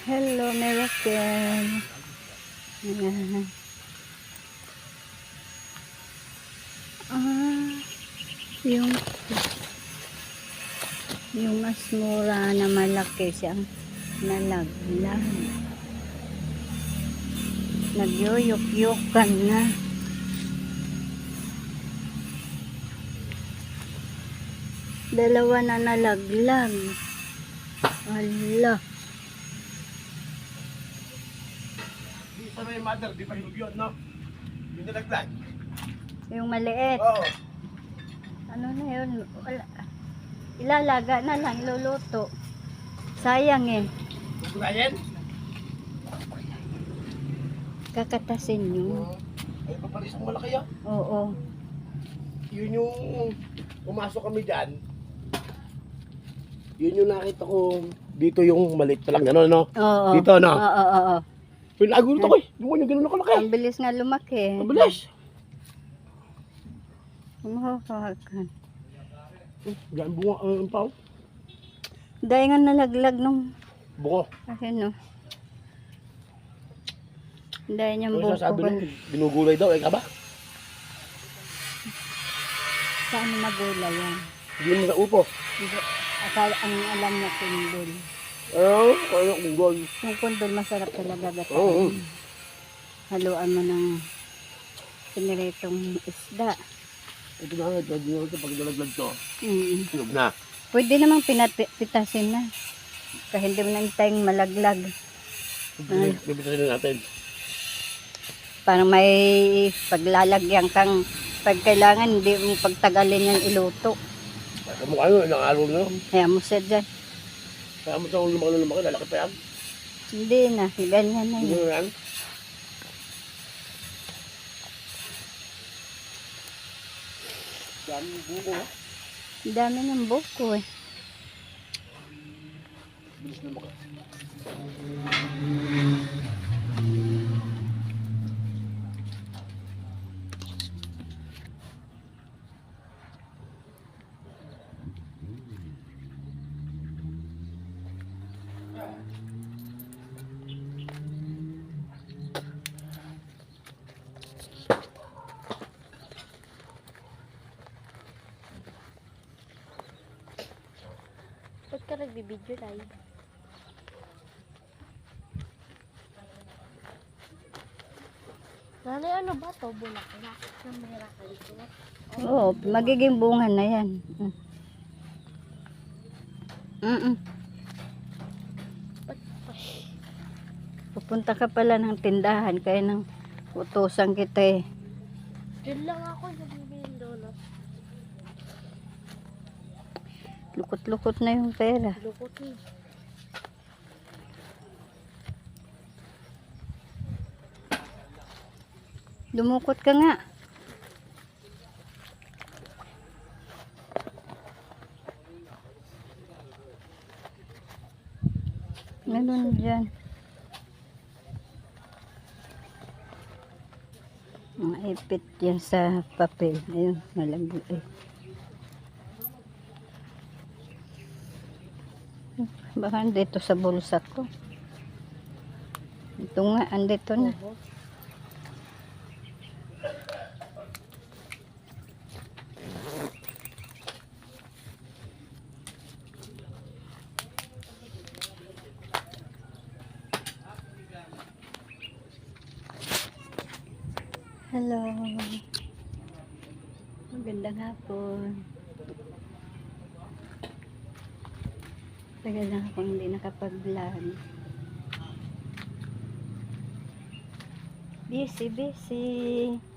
Hello, Miracle. Ayan. Ah, yung yung mas mura na malaki siyang nalaglag. Nagyuyok-yukan na. Dalawa na nalaglag. Allah. Sa may mother, di pa hinog yun, no? Yung nalaglag. Yung maliit. Oo. Ano na yun? Wala. Ilalaga na lang, iluluto. Sayang eh. Kukunayan? Kakatasin nyo. Ay, papalis mo malaki ah. Oo. Yun yung pumasok kami dyan. Yun yung nakita ko dito yung maliit pa lang gano'n, no? Oo. Dito, no? Oo, oo, oo. Yung nagulat ako eh. Yung yung gano'n nakalaki. Ang bilis nga lumaki. Mabilis. Mahahagan. Diyan bunga uh, ang pao. Dahil nga nalaglag nung, Bungo. ayun no. Dahil niyang buko. sasabi nung binugulay daw, eh ka ba? Saan magulay yan? Hindi mo sa upo. Hindi. Akala, ang alam niya kundol. Ano? Ano kung gol? Yung kundol masarap talaga gataan. Oo. Haluan mo ng piniritong isda. Ito na nga, ito ito pag nalaglag to. Mm. Na. Pwede namang pinapitasin na. Kahit hindi mo nang tayong malaglag. Bibitasin na natin. Para may paglalagyan kang pag kailangan hindi mo pagtagalin yan iluto. Kaya mo kayo, ilang araw na. Kaya mo siya dyan. Kaya mo itong lumaki na lumaki, lalaki pa yan. Hindi na, ganyan na yun. na yan. Dami buko. ha? Dami ng buko eh. Bilis na maka. Ba't ka nagbibideo live? Nanay, ano ba to? Bulaklak na miracle ko. Oo, magiging bunga na yan. Mm. Mm-mm. Pupunta ka pala ng tindahan kaya nang utusan kita eh. Diyan lang ako nagbibili ng donut. Lukot-lukot na yung pera. Lukot eh. Lumukot ka nga. Meron dyan. Mga ipit yan sa papel. Ayun, malabo eh. Baka andito sa bulsa ko. Ito nga, andito na. Hello. Magandang hapon. Tagal na akong hindi nakapag-vlog. Busy, busy.